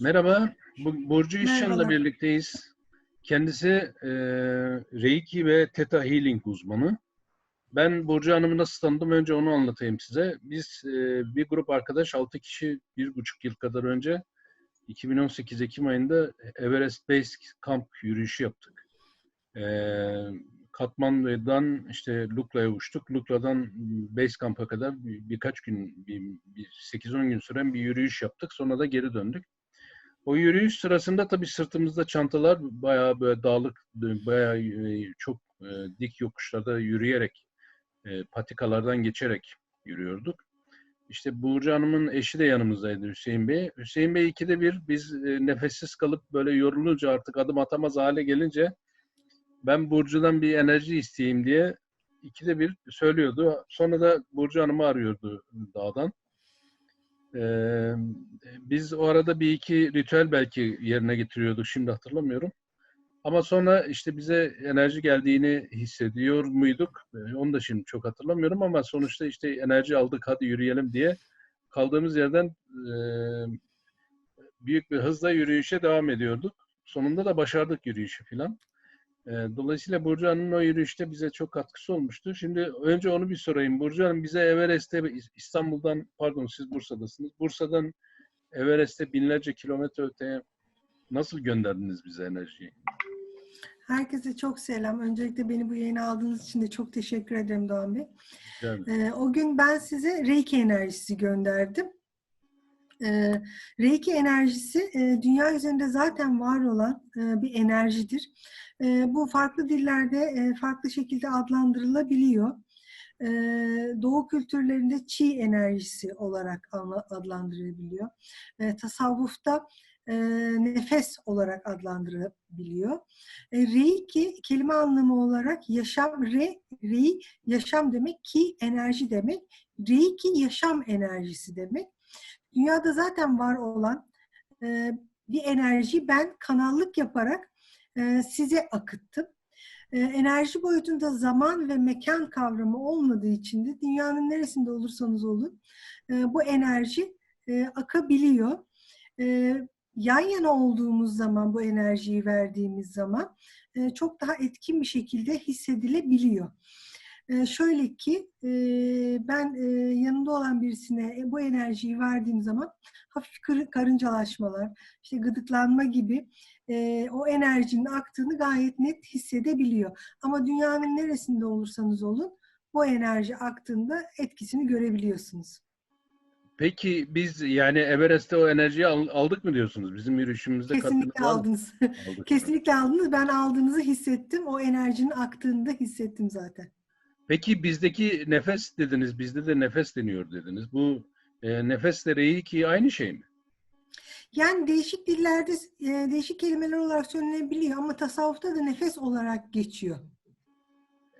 Merhaba, Bu- Burcu İşcan'la birlikteyiz. Kendisi e, Reiki ve Theta Healing uzmanı. Ben Burcu Hanım'ı nasıl tanıdım önce onu anlatayım size. Biz e, bir grup arkadaş 6 kişi bir buçuk yıl kadar önce 2018 Ekim ayında Everest Base Camp yürüyüşü yaptık. E, Katmandu'dan işte Lukla'ya uçtuk. Lukla'dan Base Camp'a kadar bir- birkaç gün, bir, bir 8-10 gün süren bir yürüyüş yaptık. Sonra da geri döndük. O yürüyüş sırasında tabii sırtımızda çantalar bayağı böyle dağlık, bayağı e, çok e, dik yokuşlarda yürüyerek, e, patikalardan geçerek yürüyorduk. İşte Burcu Hanım'ın eşi de yanımızdaydı Hüseyin Bey. Hüseyin Bey ikide bir biz nefessiz kalıp böyle yorulunca artık adım atamaz hale gelince ben Burcu'dan bir enerji isteyeyim diye ikide bir söylüyordu. Sonra da Burcu Hanım'ı arıyordu dağdan. Biz o arada bir iki ritüel belki yerine getiriyorduk. Şimdi hatırlamıyorum. Ama sonra işte bize enerji geldiğini hissediyor muyduk? Onu da şimdi çok hatırlamıyorum ama sonuçta işte enerji aldık hadi yürüyelim diye kaldığımız yerden büyük bir hızla yürüyüşe devam ediyorduk. Sonunda da başardık yürüyüşü filan. E, Dolayısıyla Burcu Hanım'ın o yürüyüşte bize çok katkısı olmuştu. Şimdi önce onu bir sorayım. Burcu Hanım bize Everest'te İstanbul'dan, pardon siz Bursa'dasınız. Bursa'dan Everest'te binlerce kilometre öteye nasıl gönderdiniz bize enerjiyi? Herkese çok selam. Öncelikle beni bu yayına aldığınız için de çok teşekkür ederim Doğan Bey. Ee, o gün ben size Reiki enerjisi gönderdim. Ee, Reiki enerjisi e, dünya üzerinde zaten var olan e, bir enerjidir. E, bu farklı dillerde e, farklı şekilde adlandırılabiliyor. E, Doğu kültürlerinde Çi enerjisi olarak adlandırılabiliyor. E, tasavvufta e, nefes olarak adlandırılabiliyor. E, Reiki kelime anlamı olarak yaşam, re, rei yaşam demek, ki enerji demek. Reiki yaşam enerjisi demek. Dünyada zaten var olan e, bir enerjiyi ben kanallık yaparak e, size akıttım. E, enerji boyutunda zaman ve mekan kavramı olmadığı için de dünyanın neresinde olursanız olun e, bu enerji e, akabiliyor. E, yan yana olduğumuz zaman bu enerjiyi verdiğimiz zaman e, çok daha etkin bir şekilde hissedilebiliyor. E, şöyle ki e, ben e, yanında olan birisine e, bu enerjiyi verdiğim zaman hafif karıncalaşmalar, işte gıdıklanma gibi e, o enerjinin aktığını gayet net hissedebiliyor. Ama dünyanın neresinde olursanız olun bu enerji aktığında etkisini görebiliyorsunuz. Peki biz yani Everest'te o enerjiyi al- aldık mı diyorsunuz? Bizim yürüyüşümüzde Kesinlikle aldınız. Aldık. Kesinlikle aldınız. Ben aldığınızı hissettim. O enerjinin aktığını da hissettim zaten. Peki bizdeki nefes dediniz, bizde de nefes deniyor dediniz. Bu e, nefesle Reiki aynı şey mi? Yani değişik dillerde e, değişik kelimeler olarak söylenebiliyor ama tasavvufta da nefes olarak geçiyor.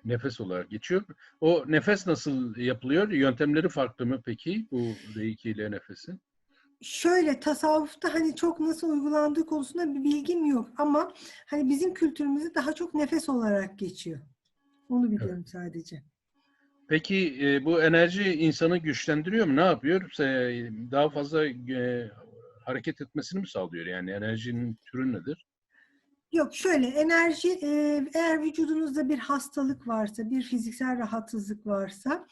Nefes olarak geçiyor. O nefes nasıl yapılıyor? Yöntemleri farklı mı peki bu Reiki ile nefesin? Şöyle tasavvufta hani çok nasıl uygulandığı konusunda bir bilgim yok ama hani bizim kültürümüzde daha çok nefes olarak geçiyor. Onu biliyorum sadece. Peki e, bu enerji insanı güçlendiriyor mu? Ne yapıyor? Daha fazla e, hareket etmesini mi sağlıyor? Yani enerjinin türü nedir? Yok şöyle enerji e, eğer vücudunuzda bir hastalık varsa, bir fiziksel rahatsızlık varsa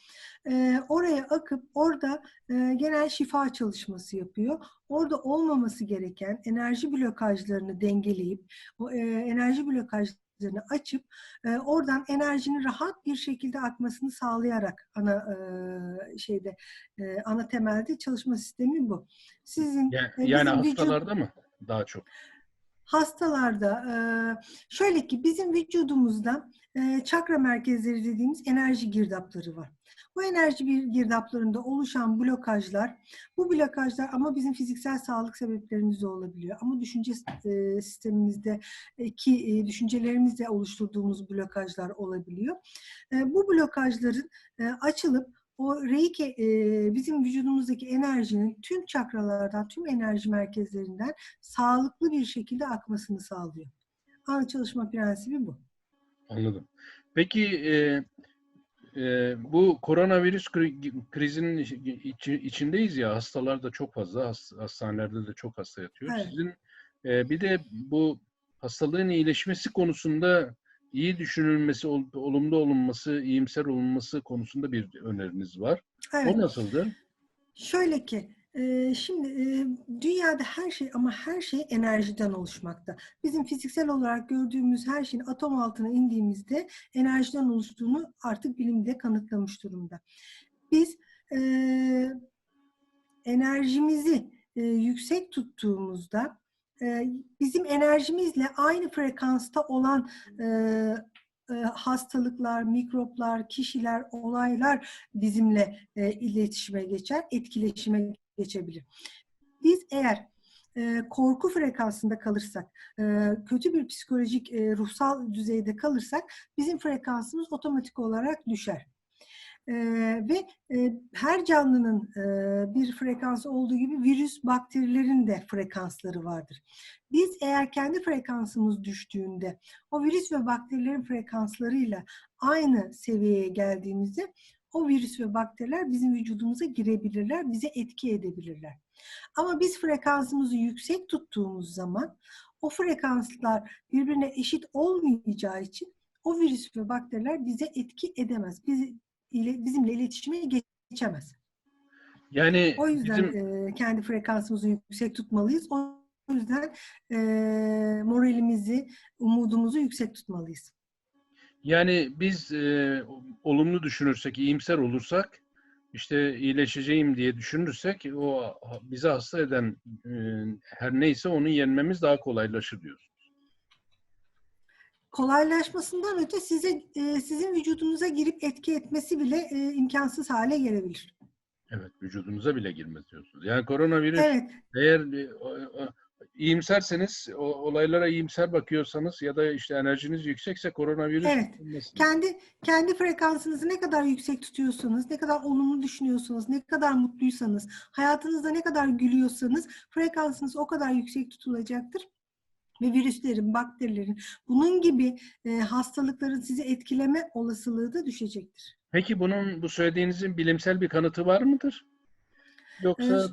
e, oraya akıp orada e, genel şifa çalışması yapıyor. Orada olmaması gereken enerji blokajlarını dengeleyip o e, enerji blokajlarını açıp e, oradan enerjinin rahat bir şekilde akmasını sağlayarak ana e, şeyde e, ana temelde çalışma sistemi bu. Sizin Yani, e, yani vücut- hastalarda mı daha çok? hastalarda e, şöyle ki bizim vücudumuzda e, çakra merkezleri dediğimiz enerji girdapları var. Bu enerji bir girdaplarında oluşan blokajlar, bu blokajlar ama bizim fiziksel sağlık sebeplerimizde olabiliyor. Ama düşünce e, sistemimizde e, ki e, düşüncelerimizle oluşturduğumuz blokajlar olabiliyor. Bu blokajların açılıp o reiki bizim vücudumuzdaki enerjinin tüm çakralardan, tüm enerji merkezlerinden sağlıklı bir şekilde akmasını sağlıyor. Ana çalışma prensibi bu. Anladım. Peki e, bu koronavirüs kri- krizinin içi- içindeyiz ya hastalar da çok fazla has- hastanelerde de çok hasta yatıyor. Evet. Sizin e, bir de bu hastalığın iyileşmesi konusunda iyi düşünülmesi, ol- olumlu olunması, iyimser olunması konusunda bir öneriniz var. Evet. O nasıldı? Şöyle ki, şimdi dünyada her şey ama her şey enerjiden oluşmakta. Bizim fiziksel olarak gördüğümüz her şeyin atom altına indiğimizde enerjiden oluştuğunu artık bilimde kanıtlamış durumda. Biz enerjimizi yüksek tuttuğumuzda bizim enerjimizle aynı frekansta olan hastalıklar, mikroplar, kişiler, olaylar bizimle iletişime geçer, etkileşime geçebilir. Biz eğer e, korku frekansında kalırsak, e, kötü bir psikolojik, e, ruhsal düzeyde kalırsak bizim frekansımız otomatik olarak düşer. E, ve e, her canlının e, bir frekansı olduğu gibi virüs, bakterilerin de frekansları vardır. Biz eğer kendi frekansımız düştüğünde o virüs ve bakterilerin frekanslarıyla aynı seviyeye geldiğimizde o virüs ve bakteriler bizim vücudumuza girebilirler, bize etki edebilirler. Ama biz frekansımızı yüksek tuttuğumuz zaman o frekanslar birbirine eşit olmayacağı için o virüs ve bakteriler bize etki edemez. Biz, ile, bizimle iletişime geçemez. Yani O yüzden bizim e, kendi frekansımızı yüksek tutmalıyız. O yüzden e, moralimizi, umudumuzu yüksek tutmalıyız. Yani biz e, olumlu düşünürsek, iyimser olursak, işte iyileşeceğim diye düşünürsek o bizi hasta eden e, her neyse onu yenmemiz daha kolaylaşır diyorsun. Kolaylaşmasından öte size e, sizin vücudunuza girip etki etmesi bile e, imkansız hale gelebilir. Evet, vücudunuza bile girmez diyorsunuz. Yani koronavirüs Evet, eğer e, iyimserseniz, o, olaylara iyimser bakıyorsanız ya da işte enerjiniz yüksekse koronavirüs Evet. olmasın. kendi kendi frekansınızı ne kadar yüksek tutuyorsanız, ne kadar olumlu düşünüyorsanız, ne kadar mutluysanız, hayatınızda ne kadar gülüyorsanız frekansınız o kadar yüksek tutulacaktır. Ve virüslerin, bakterilerin, bunun gibi e, hastalıkların sizi etkileme olasılığı da düşecektir. Peki bunun bu söylediğinizin bilimsel bir kanıtı var mıdır? Yoksa Evet.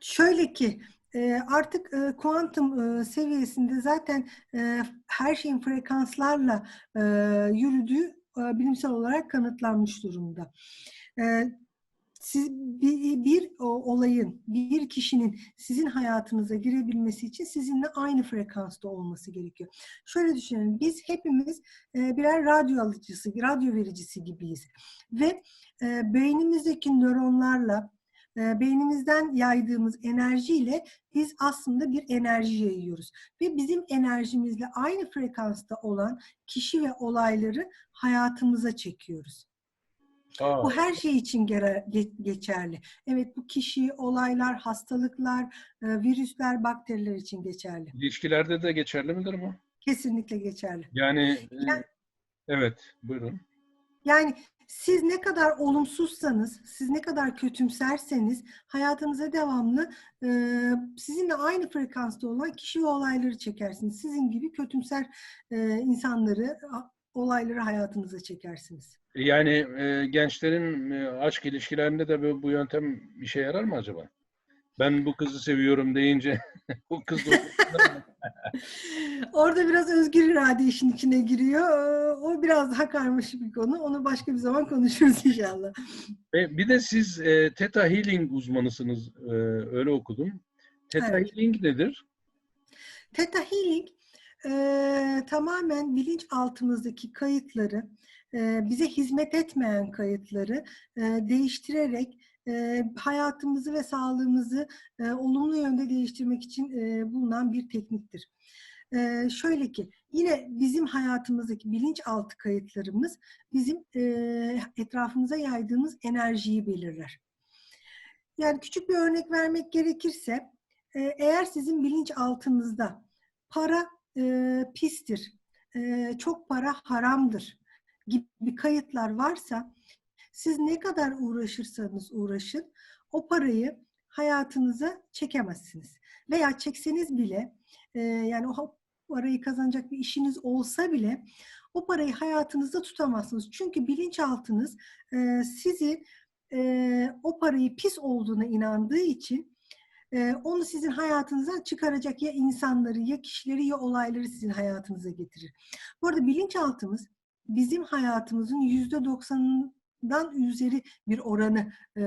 Şöyle ki e, artık e, kuantum e, seviyesinde zaten e, her şeyin frekanslarla yürüdüğü bilimsel olarak kanıtlanmış durumda. Siz bir, bir olayın, bir kişinin sizin hayatınıza girebilmesi için sizinle aynı frekansta olması gerekiyor. Şöyle düşünün, biz hepimiz birer radyo alıcısı, radyo vericisi gibiyiz. Ve beynimizdeki nöronlarla, beynimizden yaydığımız enerjiyle biz aslında bir enerji yayıyoruz. Ve bizim enerjimizle aynı frekansta olan kişi ve olayları hayatımıza çekiyoruz. Aa, Bu her şey için geçerli. Evet bu kişi, olaylar, hastalıklar, e, virüsler, bakteriler için geçerli. ilişkilerde de geçerli midir bu? Kesinlikle geçerli. Yani e, Yani- evet, buyurun. Yani siz ne kadar olumsuzsanız, siz ne kadar kötümserseniz hayatınıza devamlı e, sizinle aynı frekansta olan kişi ve olayları çekersiniz. Sizin gibi kötümser e, insanları, olayları hayatınıza çekersiniz. Yani e, gençlerin e, aşk ilişkilerinde de bu, bu yöntem işe yarar mı acaba? Ben bu kızı seviyorum deyince o kız da Orada biraz özgür irade işin içine giriyor. O biraz daha karmaşık bir konu. Onu başka bir zaman konuşuruz inşallah. Bir de siz e, Theta Healing uzmanısınız. e, öyle okudum. Theta Evet. Healing nedir? Theta Healing e, tamamen bilinçaltımızdaki kayıtları, e, bize hizmet etmeyen kayıtları e, değiştirerek e, hayatımızı ve sağlığımızı e, olumlu yönde değiştirmek için e, bulunan bir tekniktir. E, şöyle ki yine bizim hayatımızdaki bilinçaltı kayıtlarımız bizim e, etrafımıza yaydığımız enerjiyi belirler. Yani küçük bir örnek vermek gerekirse e, eğer sizin bilinçaltınızda para e, pistir, e, çok para haramdır gibi kayıtlar varsa siz ne kadar uğraşırsanız uğraşın o parayı hayatınıza çekemezsiniz. Veya çekseniz bile e, yani o, parayı kazanacak bir işiniz olsa bile o parayı hayatınızda tutamazsınız. Çünkü bilinçaltınız e, sizi e, o parayı pis olduğuna inandığı için e, onu sizin hayatınızdan çıkaracak ya insanları ya kişileri ya olayları sizin hayatınıza getirir. Bu arada bilinçaltımız bizim hayatımızın yüzde doksanından üzeri bir oranı e,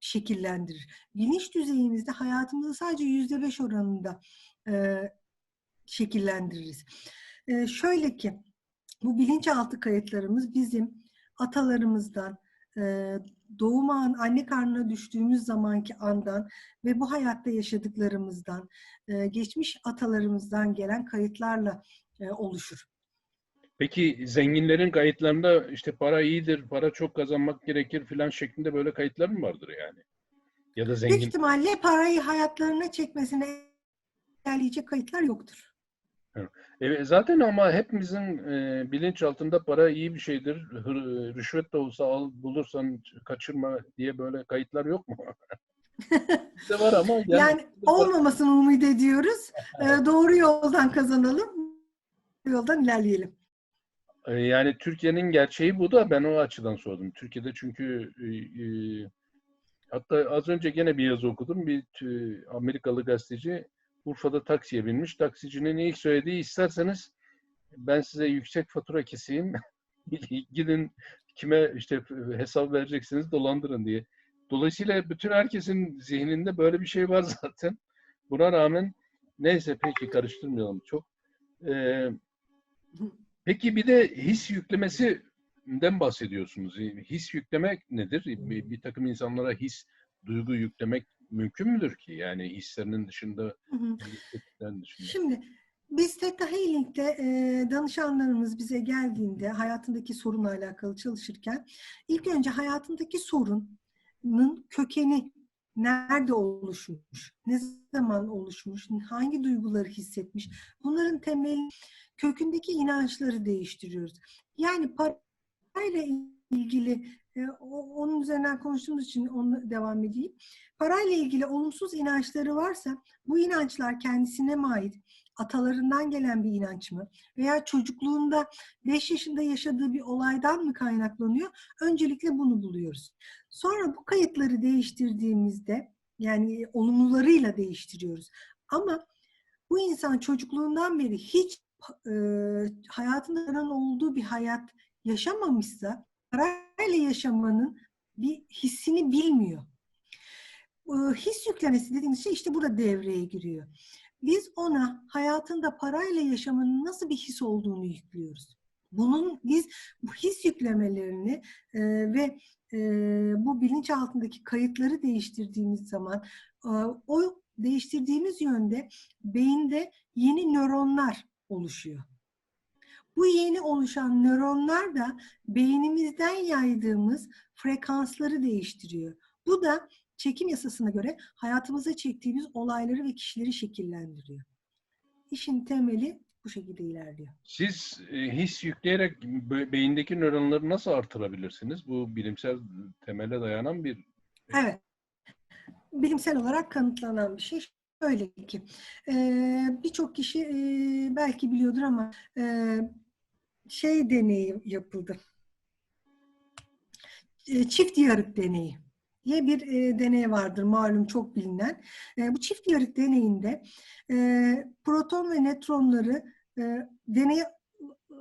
şekillendirir. Bilinç düzeyimizde hayatımızı sadece yüzde beş oranında e, şekillendiririz. E, şöyle ki bu bilinçaltı kayıtlarımız bizim atalarımızdan, e, doğum an, anne karnına düştüğümüz zamanki andan ve bu hayatta yaşadıklarımızdan, e, geçmiş atalarımızdan gelen kayıtlarla e, oluşur. Peki zenginlerin kayıtlarında işte para iyidir, para çok kazanmak gerekir filan şeklinde böyle kayıtlar mı vardır yani? Ya da Büyük zengin ihtimalle parayı hayatlarına çekmesine engelleyecek kayıtlar yoktur. Evet, zaten ama hepimizin e, bilinç altında para iyi bir şeydir. Hır- rüşvet de olsa al bulursan kaçırma diye böyle kayıtlar yok mu? Bizde var ama Yani yani olmamasını umut ediyoruz. E, doğru yoldan kazanalım. Yoldan ilerleyelim. E, Yani Türkiye'nin gerçeği bu da ben o açıdan sordum. Türkiye'de çünkü e, e, hatta az önce gene bir yazı okudum. Bir tü- Amerikalı gazeteci Urfa'da taksiye binmiş. Taksicinin ilk söylediği isterseniz ben size yüksek fatura keseyim. Gidin kime işte hesap vereceksiniz dolandırın diye. Dolayısıyla bütün herkesin zihninde böyle bir şey var zaten. Buna rağmen neyse peki karıştırmayalım çok. Ee, Peki bir de his yüklemesinden bahsediyorsunuz. His yüklemek nedir? Bir, bir takım insanlara his, duygu yüklemek mümkün müdür ki? Yani hislerinin dışında, dışında. Şimdi biz Theta Healing'de e, danışanlarımız bize geldiğinde hayatındaki sorunla alakalı çalışırken ilk önce hayatındaki sorunun kökeni nerede oluşmuş, ne zaman oluşmuş, hangi duyguları hissetmiş, bunların temel kökündeki inançları değiştiriyoruz. Yani parayla ilgili e, onun üzerinden konuştuğumuz için onu devam edeyim. Parayla ilgili olumsuz inançları varsa bu inançlar kendisine mi ait? Atalarından gelen bir inanç mı? Veya çocukluğunda 5 yaşında yaşadığı bir olaydan mı kaynaklanıyor? Öncelikle bunu buluyoruz. Sonra bu kayıtları değiştirdiğimizde yani olumlularıyla değiştiriyoruz. Ama bu insan çocukluğundan beri hiç e, hayatında paranın olduğu bir hayat yaşamamışsa parayla yaşamanın bir hissini bilmiyor. E, his yüklemesi dediğimiz şey işte burada devreye giriyor. Biz ona hayatında parayla yaşamanın nasıl bir his olduğunu yüklüyoruz. Bunun biz bu his yüklemelerini e, ve e, bu bilinç altındaki kayıtları değiştirdiğimiz zaman e, o değiştirdiğimiz yönde beyinde yeni nöronlar oluşuyor. Bu yeni oluşan nöronlar da beynimizden yaydığımız frekansları değiştiriyor. Bu da çekim yasasına göre hayatımıza çektiğimiz olayları ve kişileri şekillendiriyor. İşin temeli bu şekilde ilerliyor. Siz e, his yükleyerek be- beyindeki nöronları nasıl artırabilirsiniz? Bu bilimsel temele dayanan bir Evet. Bilimsel olarak kanıtlanan bir şey. Şöyle ki, e, birçok kişi e, belki biliyordur ama e, şey deneyi yapıldı. E, çift yarık deneyi diye bir e, deney vardır malum çok bilinen. E, bu çift yarık deneyinde e, proton ve nötronları e, deneyi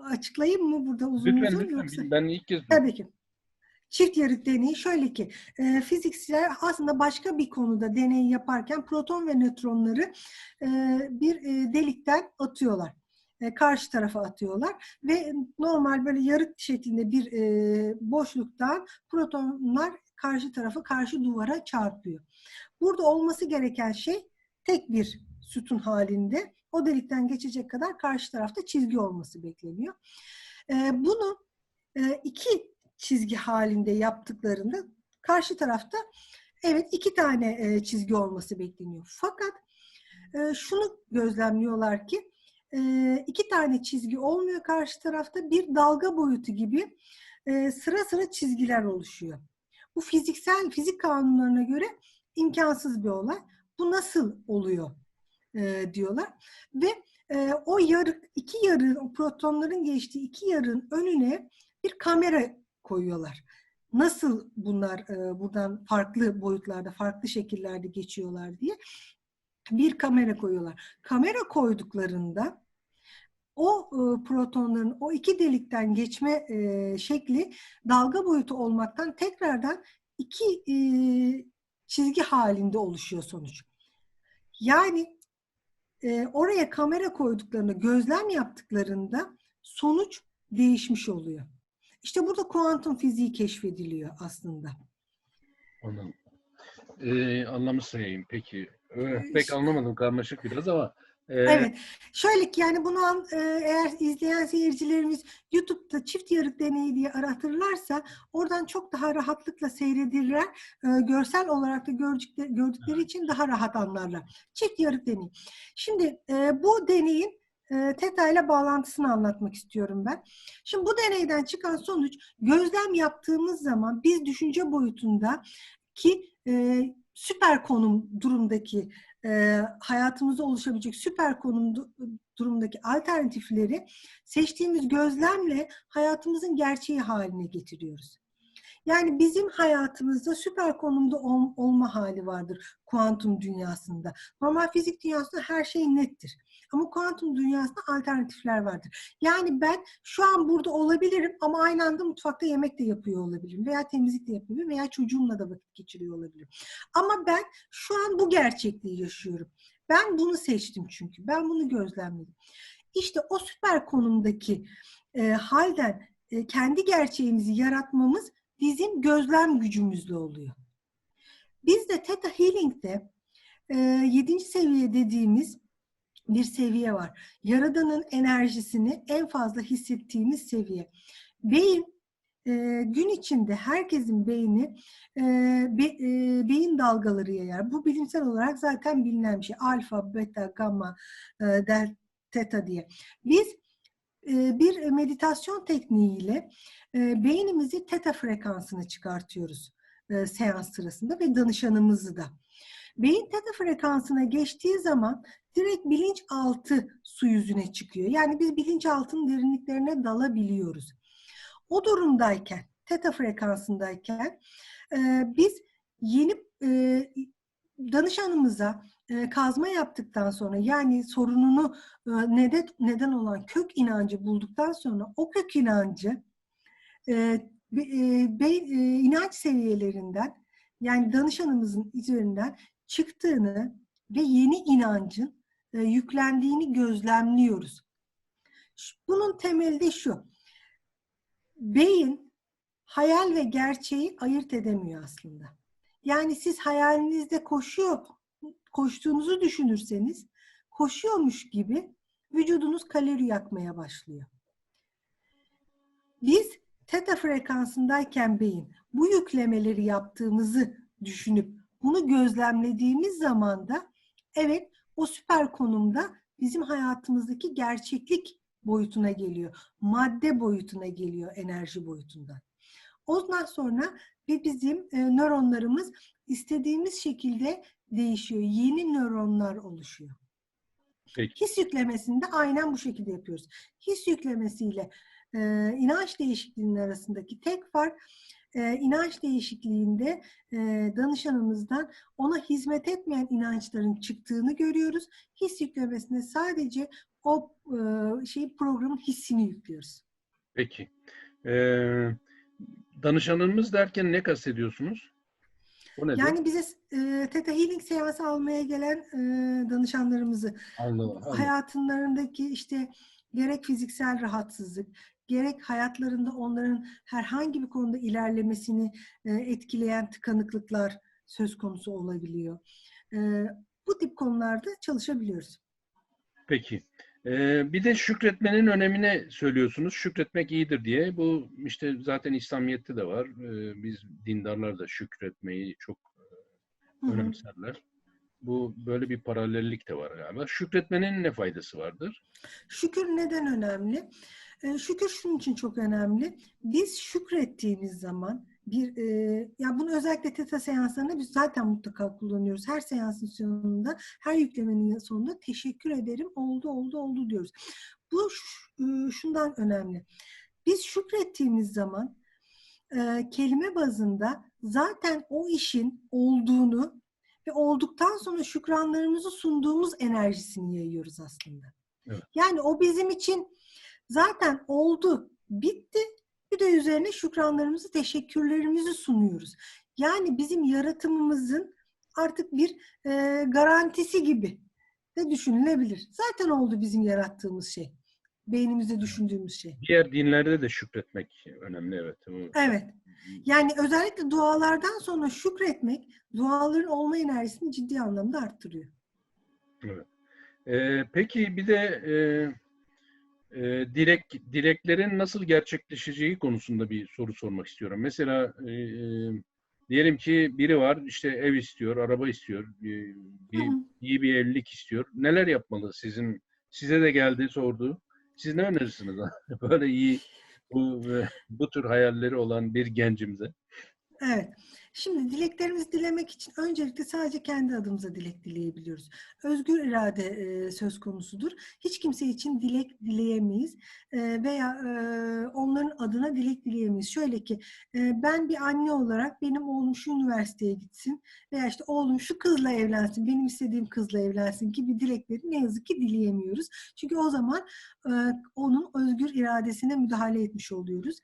açıklayayım mı burada uzun Lütfen uzun lütfen yoksa? ben ilk kez Tabii ki. Çift yarık deneyi şöyle ki e, fizikçiler aslında başka bir konuda deney yaparken proton ve nötronları e, bir e, delikten atıyorlar. E, karşı tarafa atıyorlar ve normal böyle yarık şeklinde bir e, boşluktan protonlar karşı tarafa karşı duvara çarpıyor. Burada olması gereken şey tek bir sütun halinde o delikten geçecek kadar karşı tarafta çizgi olması bekleniyor. E, bunu e, iki çizgi halinde yaptıklarında karşı tarafta evet iki tane e, çizgi olması bekleniyor. Fakat e, şunu gözlemliyorlar ki iki tane çizgi olmuyor karşı tarafta bir dalga boyutu gibi sıra sıra çizgiler oluşuyor. Bu fiziksel fizik kanunlarına göre imkansız bir olay. Bu nasıl oluyor e, diyorlar ve e, o yarı, iki yarı, o protonların geçtiği iki yarın önüne bir kamera koyuyorlar. Nasıl bunlar e, buradan farklı boyutlarda, farklı şekillerde geçiyorlar diye bir kamera koyuyorlar. Kamera koyduklarında o e, protonların o iki delikten geçme e, şekli dalga boyutu olmaktan tekrardan iki e, çizgi halinde oluşuyor sonuç. Yani e, oraya kamera koyduklarında, gözlem yaptıklarında sonuç değişmiş oluyor. İşte burada kuantum fiziği keşfediliyor aslında. Anladım. Ee, anlamı sayayım peki. Ee, pek anlamadım karmaşık biraz ama e, Evet. Şöyle ki yani bunu an- e, eğer izleyen seyircilerimiz YouTube'da çift yarık deneyi diye aratırlarsa oradan çok daha rahatlıkla seyredirler. E, Görsel olarak da gördükleri, gördükleri için daha rahat anlarlar. Çift yarık deneyi. Şimdi e, bu deneyin e, Theta ile bağlantısını anlatmak istiyorum ben. Şimdi bu deneyden çıkan sonuç gözlem yaptığımız zaman biz düşünce boyutunda ki e, süper konum durumdaki e, hayatımızda oluşabilecek süper konum du- durumdaki alternatifleri seçtiğimiz gözlemle hayatımızın gerçeği haline getiriyoruz. Yani bizim hayatımızda süper konumda ol- olma hali vardır kuantum dünyasında. Normal fizik dünyasında her şey nettir. Ama kuantum dünyasında alternatifler vardır. Yani ben şu an burada olabilirim ama aynı anda mutfakta yemek de yapıyor olabilirim. Veya temizlik de yapabilirim veya çocuğumla da vakit geçiriyor olabilirim. Ama ben şu an bu gerçekliği yaşıyorum. Ben bunu seçtim çünkü. Ben bunu gözlemledim. İşte o süper konumdaki e, halden e, kendi gerçeğimizi yaratmamız bizim gözlem gücümüzle oluyor. Biz de Theta Healing'de e, 7. seviye dediğimiz bir seviye var. Yaradanın enerjisini en fazla hissettiğimiz seviye. Beyin e, gün içinde herkesin beyni e, be, e, beyin dalgaları yayar. Bu bilimsel olarak zaten bilinen bir şey. Alfa, beta, gamma, e, delta, teta diye. Biz e, bir meditasyon tekniğiyle e, beynimizi teta frekansını çıkartıyoruz e, seans sırasında ve danışanımızı da. Beyin teta frekansına geçtiği zaman direkt bilinçaltı su yüzüne çıkıyor. Yani biz bilinçaltının derinliklerine dalabiliyoruz. O durumdayken, teta frekansındayken e, biz yeni e, danışanımıza e, kazma yaptıktan sonra yani sorununu e, neden neden olan kök inancı bulduktan sonra o kök inancı e, be, e, e, inanç seviyelerinden yani danışanımızın üzerinden çıktığını ve yeni inancın e, yüklendiğini gözlemliyoruz. Bunun temeli de şu. Beyin hayal ve gerçeği ayırt edemiyor aslında. Yani siz hayalinizde koşuyor, koştuğunuzu düşünürseniz koşuyormuş gibi vücudunuz kalori yakmaya başlıyor. Biz teta frekansındayken beyin bu yüklemeleri yaptığımızı düşünüp bunu gözlemlediğimiz zaman da evet o süper konumda bizim hayatımızdaki gerçeklik boyutuna geliyor. Madde boyutuna geliyor enerji boyutundan. Ondan sonra ve bizim e, nöronlarımız istediğimiz şekilde değişiyor. Yeni nöronlar oluşuyor. Peki. His yüklemesini de aynen bu şekilde yapıyoruz. His yüklemesiyle e, inanç değişikliğinin arasındaki tek fark e, inanç değişikliğinde e, danışanımızdan ona hizmet etmeyen inançların çıktığını görüyoruz. His yüklemesinde sadece o e, şey programın hissini yüklüyoruz. Peki. Ee, danışanımız derken ne kastediyorsunuz? O nedir? Yani bize e, Theta Healing seansı almaya gelen e, danışanlarımızı Anladım. anladım. hayatlarındaki işte gerek fiziksel rahatsızlık, gerek hayatlarında onların herhangi bir konuda ilerlemesini e, etkileyen tıkanıklıklar söz konusu olabiliyor. E, bu tip konularda çalışabiliyoruz. Peki. Ee, bir de şükretmenin önemini söylüyorsunuz. Şükretmek iyidir diye. Bu işte zaten İslamiyet'te de var. Ee, biz dindarlar da şükretmeyi çok Hı hı. önemserler. Bu böyle bir paralellik de var galiba. Şükretmenin ne faydası vardır? Şükür neden önemli? Ee, Şükür şunun için çok önemli. Biz şükrettiğimiz zaman bir e, ya bunu özellikle teta seanslarında biz zaten mutlaka kullanıyoruz. Her seansın sonunda, her yüklemenin sonunda teşekkür ederim oldu oldu oldu diyoruz. Bu ş- şundan önemli. Biz şükrettiğimiz zaman e, kelime bazında zaten o işin olduğunu ve olduktan sonra şükranlarımızı sunduğumuz enerjisini yayıyoruz aslında. Evet. Yani o bizim için zaten oldu, bitti. Bir de üzerine şükranlarımızı, teşekkürlerimizi sunuyoruz. Yani bizim yaratımımızın artık bir e, garantisi gibi de düşünülebilir. Zaten oldu bizim yarattığımız şey. Beynimizde düşündüğümüz şey. Diğer dinlerde de şükretmek önemli evet. Evet. Yani özellikle dualardan sonra şükretmek duaların olma enerjisini ciddi anlamda arttırıyor. Ee, peki bir de e, e, dilek dileklerin nasıl gerçekleşeceği konusunda bir soru sormak istiyorum. Mesela e, e, diyelim ki biri var işte ev istiyor, araba istiyor, bir, bir, iyi bir evlilik istiyor. Neler yapmalı sizin size de geldi sordu. Siz ne önerirsiniz böyle iyi bu bu tür hayalleri olan bir gencimize? Evet. Şimdi dileklerimizi dilemek için öncelikle sadece kendi adımıza dilek dileyebiliyoruz. Özgür irade e, söz konusudur. Hiç kimse için dilek dileyemeyiz e, veya e, onların adına dilek dileyemeyiz. Şöyle ki e, ben bir anne olarak benim oğlum şu üniversiteye gitsin veya işte oğlum şu kızla evlensin, benim istediğim kızla evlensin gibi dilekleri ne yazık ki dileyemiyoruz. Çünkü o zaman e, onun özgür iradesine müdahale etmiş oluyoruz.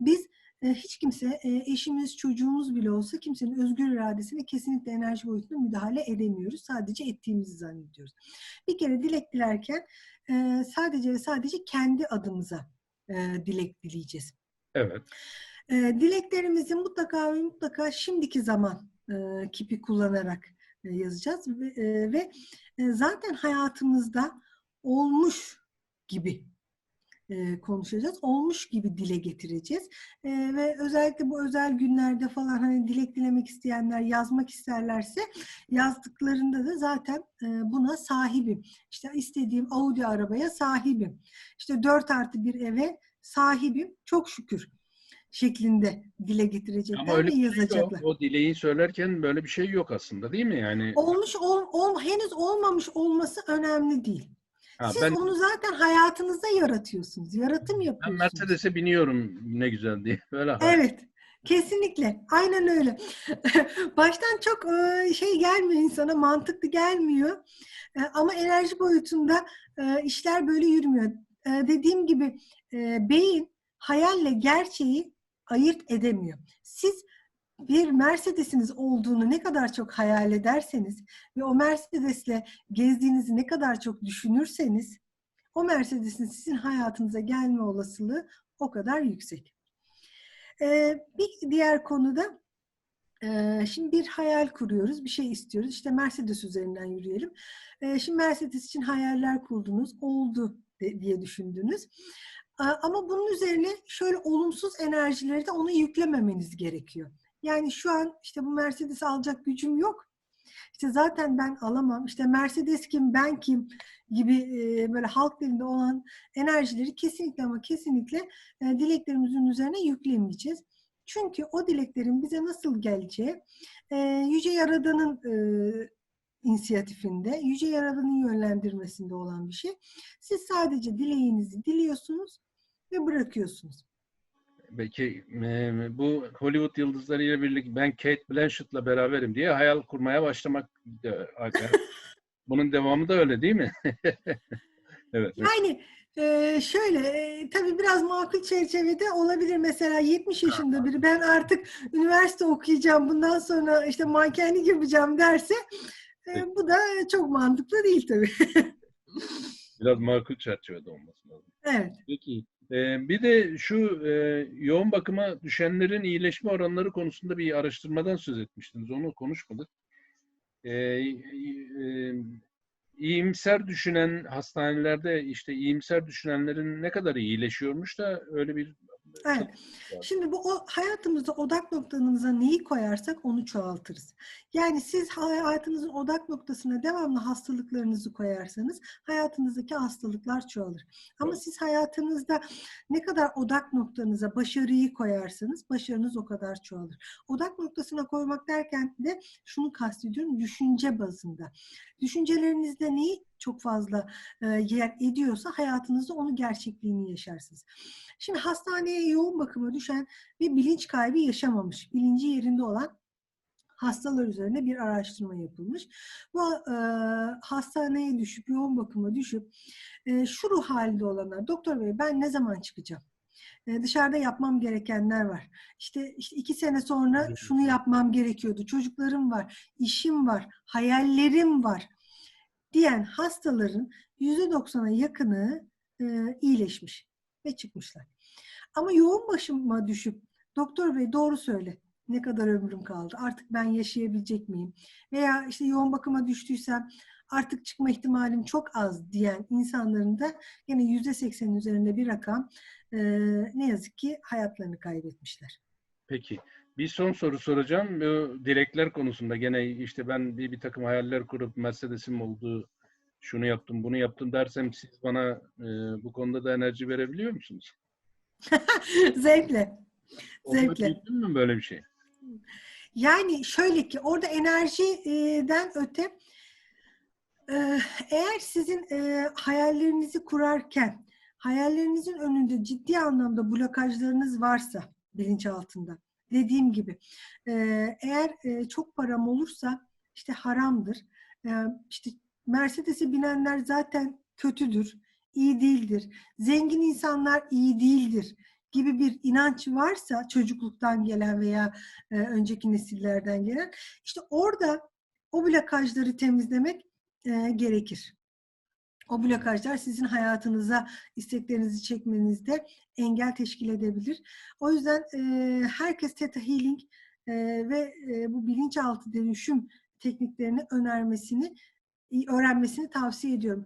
Biz hiç kimse e, eşimiz, çocuğumuz bile olsa kimsenin özgür iradesine kesinlikle enerji boyutunda müdahale edemiyoruz. Sadece ettiğimizi zannediyoruz. Bir kere dilek dilerken e, sadece ve sadece kendi adımıza e, dilek dileyeceğiz. Evet. Dileklerimizi mutlaka ve mutlaka şimdiki zaman kipi kullanarak yazacağız ve, zaten hayatımızda olmuş gibi e, konuşacağız. Olmuş gibi dile getireceğiz. E, ve özellikle bu özel günlerde falan hani dilek dilemek isteyenler yazmak isterlerse yazdıklarında da zaten e, buna sahibim. İşte istediğim Audi arabaya sahibim. İşte 4 artı bir eve sahibim. Çok şükür şeklinde dile getirecekler Ama öyle ve şey yazacaklar. O dileği söylerken böyle bir şey yok aslında değil mi? Yani Olmuş, ol, ol, henüz olmamış olması önemli değil. Ha, Siz ben onu zaten hayatınızda yaratıyorsunuz. Yaratım ben yapıyorsunuz. Mercedes'e biniyorum ne güzel diye. Böyle. Evet. Kesinlikle. Aynen öyle. Baştan çok e, şey gelmiyor insana, mantıklı gelmiyor. E, Ama enerji boyutunda e, işler böyle yürümüyor. Dediğim gibi beyin hayalle gerçeği ayırt edemiyor. Siz bir Mercedes'iniz olduğunu ne kadar çok hayal ederseniz ve o Mercedes'le gezdiğinizi ne kadar çok düşünürseniz o Mercedes'in sizin hayatınıza gelme olasılığı o kadar yüksek. Ee, bir diğer konuda e, şimdi bir hayal kuruyoruz, bir şey istiyoruz. İşte Mercedes üzerinden yürüyelim. E, şimdi Mercedes için hayaller kurdunuz, oldu de- diye düşündünüz. Ama bunun üzerine şöyle olumsuz enerjileri de ona yüklememeniz gerekiyor. Yani şu an işte bu Mercedes alacak gücüm yok. İşte zaten ben alamam. İşte Mercedes kim, ben kim gibi e, böyle halk dilinde olan enerjileri kesinlikle ama kesinlikle e, dileklerimizin üzerine yüklemeyeceğiz. Çünkü o dileklerin bize nasıl geleceği e, Yüce Yaradan'ın inisiyatifinde, Yüce Yaradan'ın yönlendirmesinde olan bir şey. Siz sadece dileğinizi diliyorsunuz ve bırakıyorsunuz. Belki e, bu Hollywood yıldızlarıyla birlikte ben Kate Blanchett'la beraberim diye hayal kurmaya başlamak da- bunun devamı da öyle değil mi? evet. Yani e, şöyle e, tabii biraz makul çerçevede olabilir. Mesela 70 yaşında biri ben artık üniversite okuyacağım bundan sonra işte mankenlik yapacağım derse e, bu da çok mantıklı değil tabii. Biraz makul çerçevede olması lazım. Evet. Peki. E, bir de şu e, yoğun bakıma düşenlerin iyileşme oranları konusunda bir araştırmadan söz etmiştiniz. Onu konuşmadık. E, e, iyimser düşünen hastanelerde işte iyimser düşünenlerin ne kadar iyileşiyormuş da öyle bir Evet. Şimdi bu o, hayatımızda odak noktanıza neyi koyarsak onu çoğaltırız. Yani siz hayatınızın odak noktasına devamlı hastalıklarınızı koyarsanız hayatınızdaki hastalıklar çoğalır. Ama Evet. siz hayatınızda ne kadar odak noktanıza başarıyı koyarsanız başarınız o kadar çoğalır. Odak noktasına koymak derken de şunu kastediyorum düşünce bazında. Düşüncelerinizde neyi çok fazla e, yer ediyorsa hayatınızda onu gerçekliğini yaşarsınız. Şimdi hastaneye yoğun bakıma düşen bir bilinç kaybı yaşamamış, bilinci yerinde olan hastalar üzerine bir araştırma yapılmış. Bu e, hastaneye düşüp, yoğun bakıma düşüp e, şu ruh halinde olanlar, doktor bey ben ne zaman çıkacağım? Dışarıda yapmam gerekenler var. İşte, işte iki sene sonra şunu yapmam gerekiyordu. Çocuklarım var, işim var, hayallerim var diyen hastaların %90'a yakını e, iyileşmiş ve çıkmışlar. Ama yoğun başıma düşüp doktor bey doğru söyle ne kadar ömrüm kaldı artık ben yaşayabilecek miyim veya işte yoğun bakıma düştüysem artık çıkma ihtimalim çok az diyen insanların da yine %80'in üzerinde bir rakam e, ne yazık ki hayatlarını kaybetmişler. Peki. Bir son soru soracağım. Bu dilekler konusunda gene işte ben bir, bir takım hayaller kurup Mercedes'im oldu, şunu yaptım, bunu yaptım dersem siz bana e, bu konuda da enerji verebiliyor musunuz? Zevkle. Onda Zevkle. duydun mu böyle bir şey? Yani şöyle ki orada enerjiden öte e, eğer sizin e, hayallerinizi kurarken hayallerinizin önünde ciddi anlamda blokajlarınız varsa bilinçaltında dediğim gibi e, eğer e, çok param olursa işte haramdır. E, işte Mercedes'e binenler zaten kötüdür, iyi değildir. Zengin insanlar iyi değildir gibi bir inanç varsa çocukluktan gelen veya e, önceki nesillerden gelen işte orada o blokajları temizlemek gerekir. O blokajlar sizin hayatınıza isteklerinizi çekmenizde engel teşkil edebilir. O yüzden e, herkes Theta Healing e, ve e, bu bilinçaltı dönüşüm tekniklerini önermesini öğrenmesini tavsiye ediyorum.